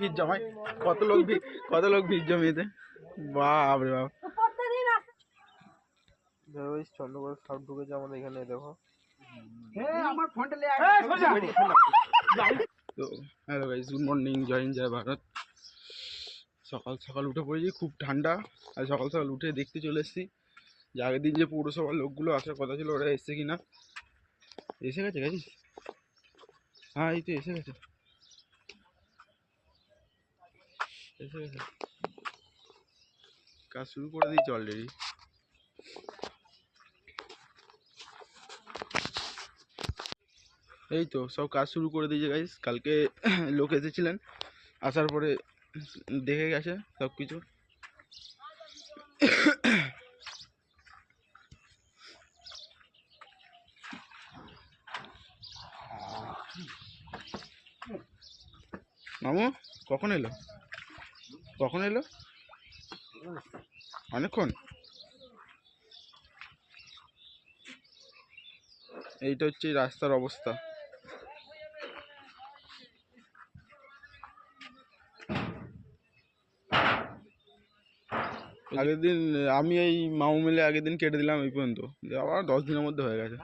ভিড় জমায়। কত লোক ভিড় কত লোক ভিড় জমিয়েছে। বাপ। রে বাপ সব ঢুকেছে আমাদের এখানে দেখো। তো hello guys good morning Jai Hind Jai Bharat. সকাল সকাল উঠে পড়েছি খুব ঠান্ডা। আর সকাল সকাল উঠে দেখতে চলে এসেছি যে আগের দিন যে পৌরসভার লোকগুলো আসার কথা ছিল ওরা এসছে কি না এসে গেছে গাইস হ্যাঁ এই তো এসে গেছে। কাজ শুরু করে দিয়েছে অলরেডি এই তো, সব কাজ শুরু করে দিয়েছে গাইস কালকে লোক এসেছিলেন, আসার পরে দেখে গেছে সব কিছু। মামু, কখন এলো? কখন এলো? অনেকক্ষণ? এইটা হচ্ছে রাস্তার অবস্থা। আগের দিন আমি এই মামু মিলে আগের দিন কেটে দিলাম এই পর্যন্ত। আবার দশ দিনের মধ্যে হয়ে গেছে।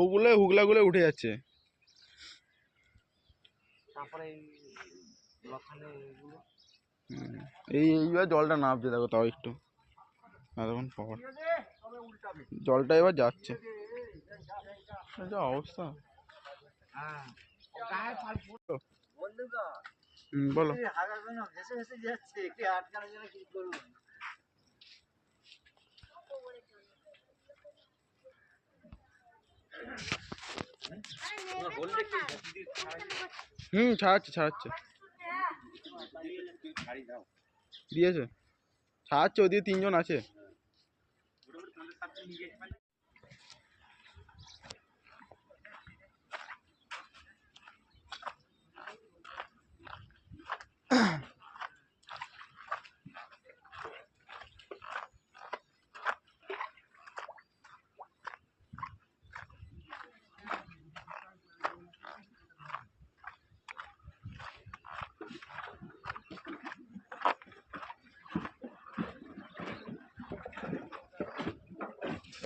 ওগুলো হুগলাগুলো উঠে যাচ্ছে। তারপরে। এই এইবার জলটা নামছে দেখো তাও একটু। এতক্ষণ পর। জলটা এবার যাচ্ছে। যা অবস্থা। হ্যাঁ হুম বলো। হুম ছাড়াচ্ছে ছাড়াচ্ছে। দিয়েছে সাহায্য ওদিকে তিনজন আছে।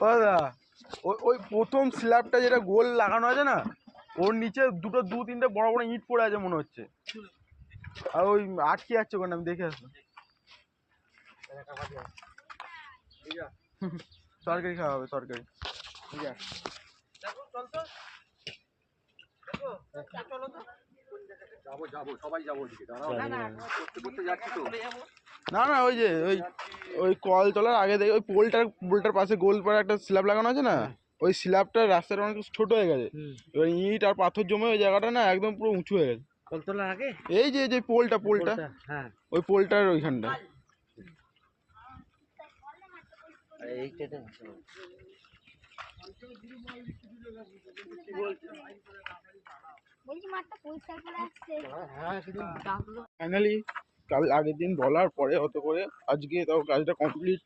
দাদা ওই ওই প্রথম স্ল্যাবটা যেটা গোল লাগানো আছে না ওর নিচে দুটো দু তিনটে বড় বড় ইট পড়ে আছে মনে হচ্ছে। আর ওই আটকে যাচ্ছে ওখানে আমি দেখে আসলাম তরকারি খাওয়া হবে তরকারি। না না ওই যে ওই ওই কল তোলার আগে থেকে ওই পোলটার পোলটার পাশে গোল করে একটা স্ল্যাব লাগানো আছে না? ওই স্ল্যাবটা রাস্তাটা অনেক ছোট হয়ে গেছে। এবার ইট আর পাথর জমে ওই জায়গাটা না একদম পুরো উঁচু হয়ে গেছে। আগে? এই যে যে পোলটা পোলটা। হ্যাঁ। ওই পোলটার ওইখানটা। হ্যাঁ ফাইনালি কাল আগের দিন বলার পরে অত করে আজকে তাও কাজটা কমপ্লিট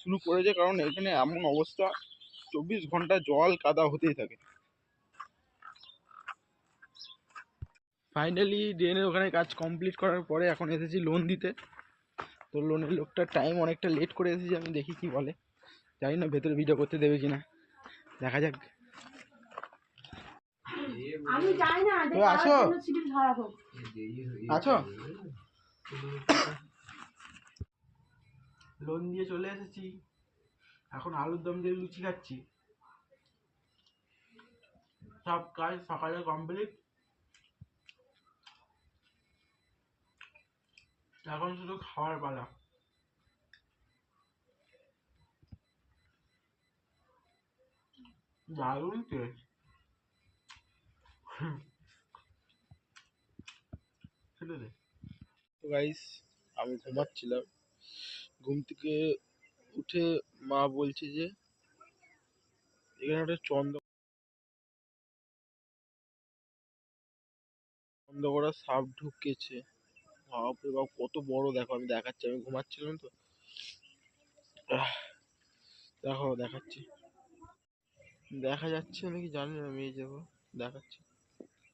শুরু করেছে কারণ এখানে এমন অবস্থা চব্বিশ ঘণ্টা জল কাদা হতেই থাকে। ফাইনালি ড্রেনের ওখানে কাজ কমপ্লিট করার পরে এখন এসেছি লোন দিতে। তো লোনের লোকটা টাইম অনেকটা লেট করে এসেছি আমি দেখি কি বলে। জানি না ভেতরে ভিডিও করতে দেবে কিনা। দেখা যাক। আমি জানি না আসো। আছো? লোন দিয়ে চলে এসেছি। এখন আলুর দম দিয়ে লুচি খাচ্ছি। সব কাজ সকালে কমপ্লিট এখন শুধু খাওয়ার পালা। দারুণ টেস্ট খেলে দে। তো গাইস আমি ঘুমাচ্ছিলাম। ঘুম থেকে উঠে মা বলছে যে, এখানে একটা চন্দ্র চন্দ্রকোড়া সাপ ঢুকেছে। বাপরে বাপ, কত বড় দেখো, আমি দেখাচ্ছি, আমি ঘুমাচ্ছিলাম তো। দেখো, দেখাচ্ছি। দেখা যাচ্ছে নাকি? জানি না, আমি এই দেখো, দেখাচ্ছি।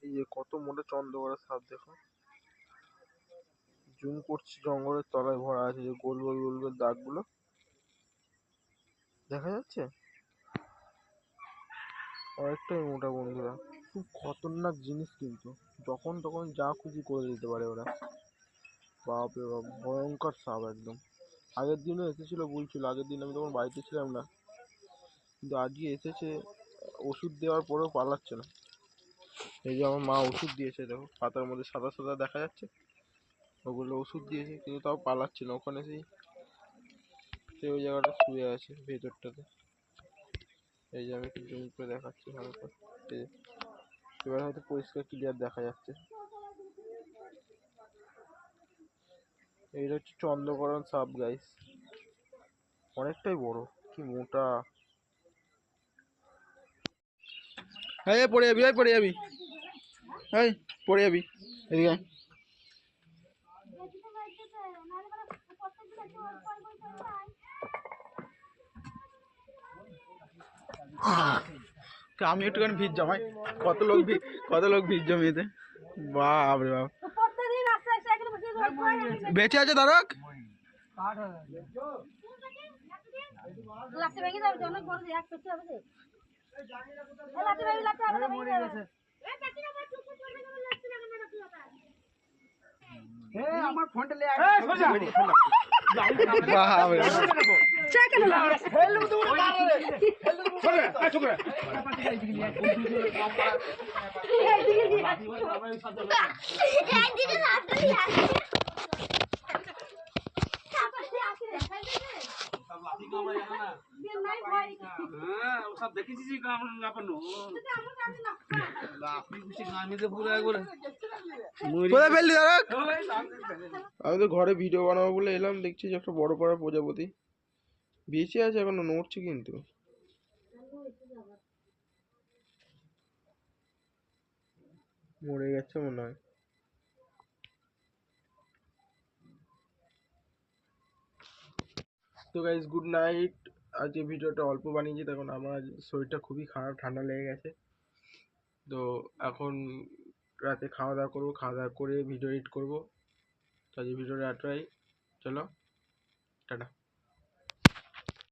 এই যে কত মোটা চন্দ্রকড়া সাপ দেখো। জুম করছি, জঙ্গলের তলায় ভরা আছে যে গোল গোল গোল গোল দাগগুলো। দেখা যাচ্ছে? অনেকটাই মোটা বন্ধুরা। খুব খতরনাক জিনিস কিন্তু। যখন তখন যা খুশি করে দিতে পারে ওরা। বাপরে বাপ, ভয়ঙ্কর সাপ একদম। আগের দিনও এসেছিল বলছিল আগের দিন আমি তখন বাড়িতে ছিলাম না। কিন্তু আজকে এসেছে, ওষুধ দেওয়ার পরেও পালাচ্ছে না। এই যে আমার মা ওষুধ দিয়েছে, দেখো। পাতার মধ্যে সাদা সাদা দেখা যাচ্ছে। ওগুলো ওষুধ দিয়েছে, কিন্তু তাও পালাচ্ছে না। ওখানে সেই সে ওই জায়গাটা শুয়ে আছে ভেতরটাতে। এই যে আমি একটু জুম করে দেখাচ্ছি ভালো করে। এবার হয়তো পরিষ্কার ক্লিয়ার দেখা যাচ্ছে। এইটা হচ্ছে চন্দ্রকরণ সাপ গাইস। অনেকটাই বড়, কি মোটা। এই পড়ে যাবি, এই পড়ে যাবি। হ্যাঁ পড়ে যাবি। এদিকে আয়। তা আমি একটুখানি ভিড় জমাই। কত লোক কত লোক ভিড় জমিয়েছে? বাপ রে বাপ। বেঁচে আছে তারক? যাবে, অনেক বড় এক হবে লাঠি আমাদের ভেঙে যাবে। এই পেটি আমার চুপচাপ চলে যাবে, লাঠি লাগানো রাখি ওটা। বাপ রে বাপ। চা কেন লাগে? এইদিকে দিয়ে আসি। এইদিকে লাঠি দিয়ে আসি। সব খুশি নামিতে পুরো একবারে কোথায় ফেললি আমি তো ঘরে ভিডিও বানাবো বলে এলাম দেখছি যে একটা বড় পাড়া প্রজাপতি। বেঁচে আছে এখনও নড়ছে কিন্তু। মরে গেছে মনে হয়। তো গাইজ গুড নাইট আজকে ভিডিওটা অল্প বানিয়েছি তখন আমার শরীরটা খুবই খারাপ, ঠান্ডা লেগে গেছে। তো এখন রাতে খাওয়া দাওয়া করব, খাওয়া দাওয়া করে ভিডিও এডিট করব। তো আজকে ভিডিওটা এতটাই। চলো, টাটা।